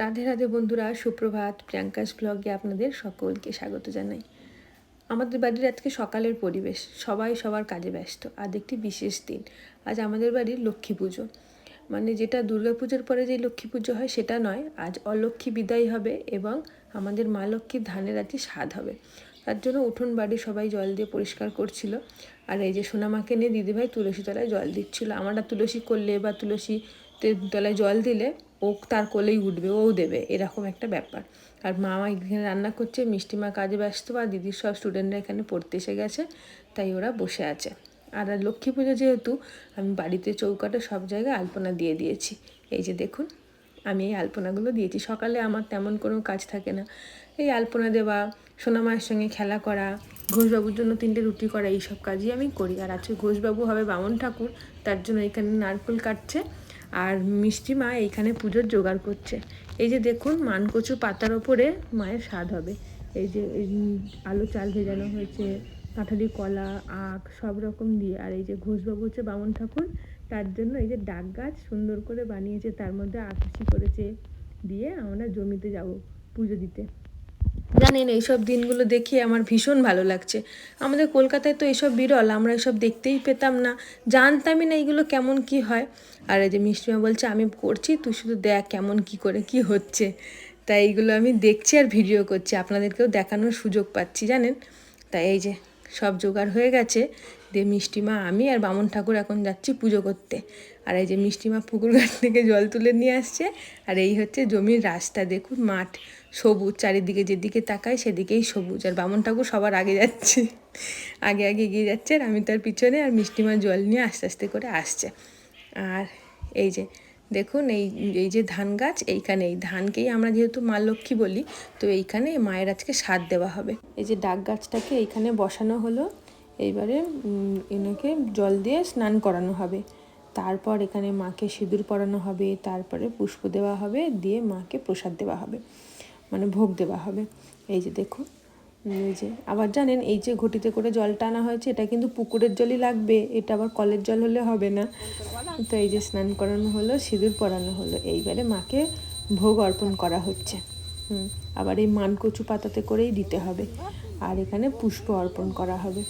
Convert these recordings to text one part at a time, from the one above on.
রাধে রাধে বন্ধুরা, সুপ্রভাত প্রিয়াঙ্কাস ব্লগে আপনাদের সকলকে স্বাগত জানাই। আমাদের বাড়ির আজকে সকালের পরিবেশ, সবাই সবার কাজে ব্যস্ত, আজ একটি বিশেষ দিন, আজ আমাদের বাড়ির লক্ষ্মী পুজো। মানে যেটা দুর্গা পুজোর পরে যে লক্ষ্মী পুজো হয় সেটা নয়, আজ অলক্ষ্মী বিদায় হবে এবং আমাদের মা লক্ষ্মীর ধানের আজকে স্বাদ হবে। তার জন্য উঠোন বাড়ি সবাই জল দিয়ে পরিষ্কার করছিল, আর এই যে সোনামাকে নিয়ে দিদিভাই তুলসী তলায় জল দিচ্ছিল। আমরা তুলসী করলে বা তুলসী তলায় জল দিলে ও তার কোলেই উঠবে, ও দেবে। এরকম একটা ব্যাপার। আর মা মা এখানে রান্না করছে, মিষ্টি মা কাজে ব্যস্ত বা দিদির সব স্টুডেন্টরা এখানে পড়তে এসে গেছে, তাই ওরা বসে আছে। আর লক্ষ্মী পুজো যেহেতু, আমি বাড়িতে চৌকাটা সব জায়গায় আলপনা দিয়ে দিয়েছি। এই যে দেখুন, আমি এই আলপনাগুলো দিয়েছি। সকালে আমার তেমন কোনো কাজ থাকে না। এই আলপনা দেওয়া, সোনা মায়ের সঙ্গে খেলা করা, ঘোষবাবুর জন্য তিনটে রুটি করা, এইসব কাজই আমি করি। আর আজকে ঘোষবাবু হবে বামন ঠাকুর, তার জন্য এখানে নারকেল কাটছে। আর মিষ্টি মা এইখানে পুজোর জোগাড় করছে। এই যে দেখুন, মানকচু পাতার ওপরে মায়ের স্বাদ হবে। এই যে আলু চাল ভেজানো হয়েছে, কাঁঠালি কলা, আখ, সব রকম দিয়ে। আর এই যে ঘোষবাবু হচ্ছে বামন ঠাকুর, তার জন্য এই যে ডাক গাছ সুন্দর করে বানিয়েছে, তার মধ্যে আকাশি করেছে, দিয়ে আমরা জমিতে যাব পুজো দিতে। জানেন, এইসব দিনগুলো দেখে আমার ভীষণ ভালো লাগছে। আমাদের কলকাতায় তো এইসব বিরল, আমরা এসব দেখতেই পেতাম না। জানতামই না এইগুলো কেমন কি হয়। আর এই যে মিষ্টিমা বলছে, আমি করছি, তুই শুধু দেখ কেমন কি করে কি হচ্ছে। তাই এইগুলো আমি দেখছি আর ভিডিও করছি, আপনাদেরকেও দেখানোর সুযোগ পাচ্ছি, জানেন? তাই এই যে সব জোগাড় হয়ে গেছে, দিয়ে মিষ্টিমা, আমি আর বামন ঠাকুর এখন যাচ্ছি পুজো করতে। আর এই যে মিষ্টিমা পুকুর ঘাট থেকে জল তুলে নিয়ে আসছে, আর এই হচ্ছে জমির রাস্তা, দেখুন মাঠ। সবুজ চারিদিকে যেদিকে তাকাই সেদিকেই সবুজ। আর বামন ঠাকুর সবার আগে যাচ্ছে। আগে আগে এগিয়ে যাচ্ছে আর আমি তার পিছনে আর মিষ্টিমা জল নিয়ে আস্তে আস্তে করে আসছে। আর এই যে দেখুন, এই এই যে ধান গাছ, এইখানে এই ধানকেই আমরা যেহেতু মা লক্ষ্মী বলি, তো এইখানে মায়ের আজকে সার দেওয়া হবে। এই যে ডাক গাছটাকে এইখানে বসানো হলো। এইবারে এনাকে জল দিয়ে স্নান করানো হবে। তারপর এখানে মাকে সিঁদুর পরানো হবে, তারপরে পুষ্প দেওয়া হবে, দিয়ে মাকে প্রসাদ দেওয়া হবে। মানে ভোগ দেওয়া হবে। এই যে দেখুন এই যে, আবার জানেন, এই যে ঘটিতে করে জলটা আনা হয়েছে, এটা কিন্তু পুকুরের জলই লাগবে, এটা আবার কলের জল হলে হবে না। তো এই যে স্নান করানো হলো, সিঁদুর পরানো হলো, এইবারে মাকে ভোগ অর্পণ করা হচ্ছে। হুম, আবার এই মানকচু পাতাতে করেই দিতে হবে, আর এখানে পুষ্প অর্পণ করা হবে।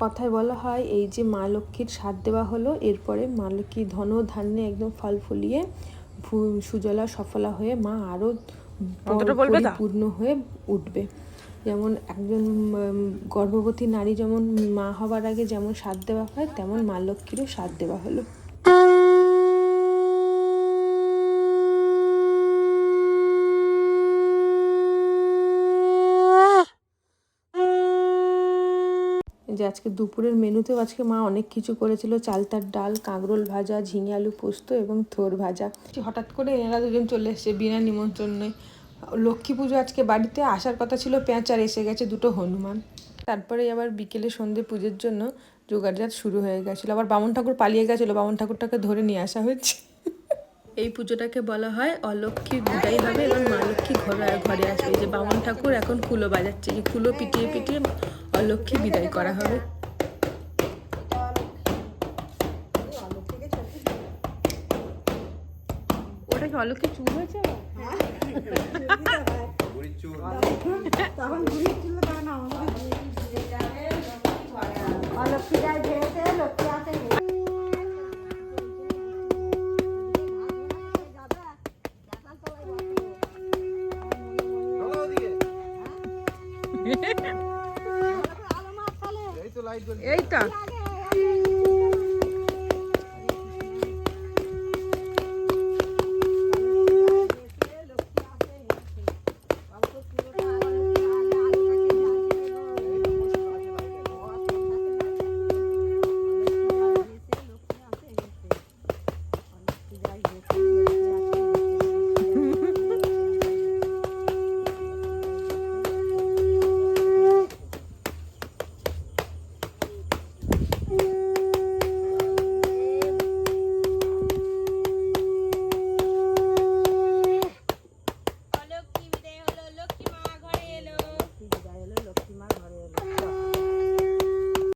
কথায় বলা হয়, এই যে মা লক্ষ্মীর সাথ দেওয়া হলো, এরপরে মা লক্ষ্মী ধন ধান্যে একদম ফল ফুলিয়ে সুজলা সফলা হয়ে মা আরও পরিপূর্ণ হয়ে উঠবে। যেমন একজন গর্ভবতী নারী যেমন মা হবার আগে যেমন সাথ দেওয়া হয় তেমন মা লক্ষ্মীরও সাথ দেওয়া হলো। যে আজকে দুপুরের মেনুতেও আজকে মা অনেক কিছু করেছিল। চালতার ডাল, কাঁকরোল ভাজা, ঝিঙে আলু পোস্ত এবং থোর ভাজা। হঠাৎ করে এনারা দুজন চলে এসছে বিনা নিমন্ত্রণে। লক্ষ্মী পুজো আজকে বাড়িতে আসার কথা ছিল পেঁচার এসে গেছে দুটো হনুমান। তারপরে আবার বিকেলে সন্ধে পুজোর জন্য জোগাড়জাত শুরু হয়ে গেছিল। আবার বামন ঠাকুর পালিয়ে গেছিল, বামন ঠাকুরটাকে ধরে নিয়ে আসা হচ্ছে এই পুজোটাকে বলা হয় অলক্ষ্মীর বিদায় হবে এবং মা লক্ষ্মী ঘরে ঘরে আসবে। যে বামন ঠাকুর এখন কুলো বাজাচ্ছে এই কুলো পিটিয়ে পিটিয়ে অলক্ষ্মী বিদায় করা হবে। ওটা কি অলক্ষ্মী চুল হয়েছে? এই তো